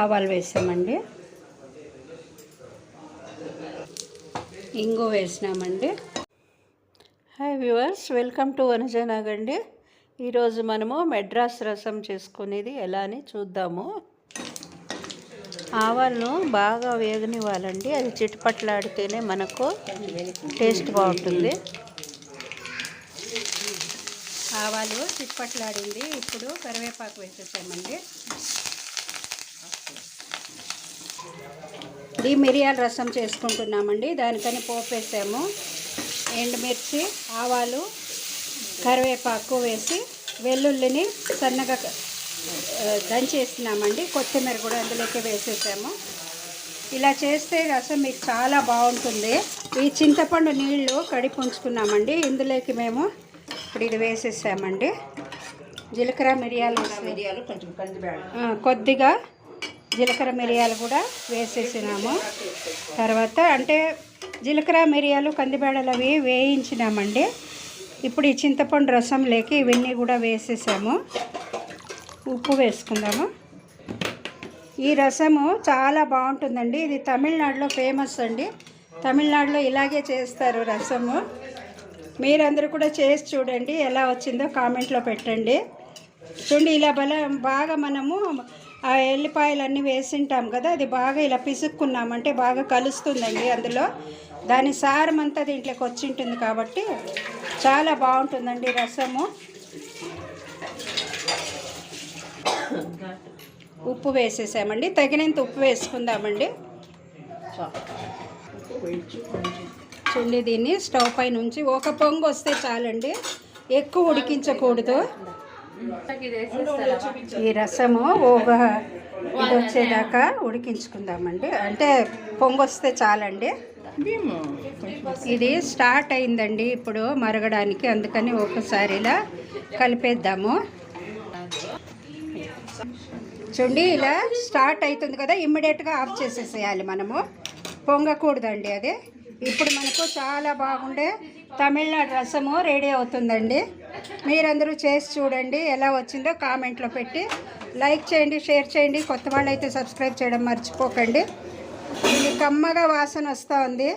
ఆవాలు వేసామండి. ఇంగు వేసినామండి. హాయ్ వ్యూవర్స్ వెల్కమ్ టు వనజనాగండి ఈరోజు మనము మెడ్రాస్ రసం చేసుకునేది ఎలా అని చూద్దాము. ఆవాలను బాగా వేగనివ్వాలండి. అది చిట్టుపట్లాడితేనే మనకు టేస్ట్ బాగుంటుంది. ఆవాలు చిట్టుపట్లాడింది ఇప్పుడు కరివేపాకు వేసేసామండి. ఇది మిరియాల రసం చేసుకుంటున్నామండి. దానికని పోపు వేసాము. ఎండుమిర్చి ఆవాలు కరివేపాకు వేసి వెల్లుల్లిని సన్నగా దంచేసినామండి. కొత్తిమీర కూడా అందులోకి వేసేసాము. ఇలా చేస్తే రసం మీకు చాలా బాగుంటుంది. ఈ చింతపండు నీళ్ళు కడిగి ఉంచుకున్నామండి. ఇందులోకి మేము ఇప్పుడు ఇది వేసేసామండి. జీలకర్ర మిరియాలు మిరియాలు కొంచెం కొద్దిగా జీలకర్ర మిరియాలు కూడా వేసేసినాము. తర్వాత అంటే జీలకర్ర మిరియాలు కందిబేడలు అవి వేయించినామండి. ఇప్పుడు ఈ చింతపండు రసం లేకి ఇవన్నీ కూడా వేసేసాము. ఉప్పు వేసుకుందాము. ఈ రసము చాలా బాగుంటుందండి. ఇది తమిళనాడులో ఫేమస్ అండి. తమిళనాడులో ఇలాగే చేస్తారు రసము. మీరందరూ కూడా చేసి చూడండి ఎలా వచ్చిందో కామెంట్లో పెట్టండి. చూడండి ఇలా బల బాగా మనము ఆ ఎల్లిపాయలన్నీ వేసింటాం కదా అది బాగా ఇలా పిసుక్కున్నామంటే బాగా కలుస్తుందండి అందులో. దాని సారం అంతా దీంట్లోకి వచ్చి ఉంటుంది కాబట్టి చాలా బాగుంటుందండి రసము. ఉప్పు వేసేసామండి. తగినంత ఉప్పు వేసుకుందామండి. చూడండి దీన్ని స్టవ్ పై నుంచి. ఒక పొంగు వస్తే చాలండి. ఎక్కువ ఉడికించకూడదు. ఈ రసము ఒక ఇది వచ్చేదాకా ఉడికించుకుందామండి. అంటే పొంగొస్తే చాలండి. ఇది స్టార్ట్ అయిందండి ఇప్పుడు మరగడానికి. అందుకని ఒకసారి ఇలా కలిపేద్దాము. చూడండి ఇలా స్టార్ట్ అవుతుంది కదా. ఇమ్మీడియట్గా ఆఫ్ చేసేసేయాలి మనము. పొంగకూడదండి అది. ఇప్పుడు మనకు చాలా బాగుండే తమిళనాడు రసము రెడీ అవుతుందండి. మీరందరూ చేసి చూడండి ఎలా వచ్చిందో కామెంట్లో పెట్టి లైక్ చేయండి షేర్ చేయండి. కొత్త వాళ్ళు అయితే సబ్స్క్రైబ్ చేయడం మర్చిపోకండి. ఇది కమ్మగా వాసన వస్తూ ఉంది.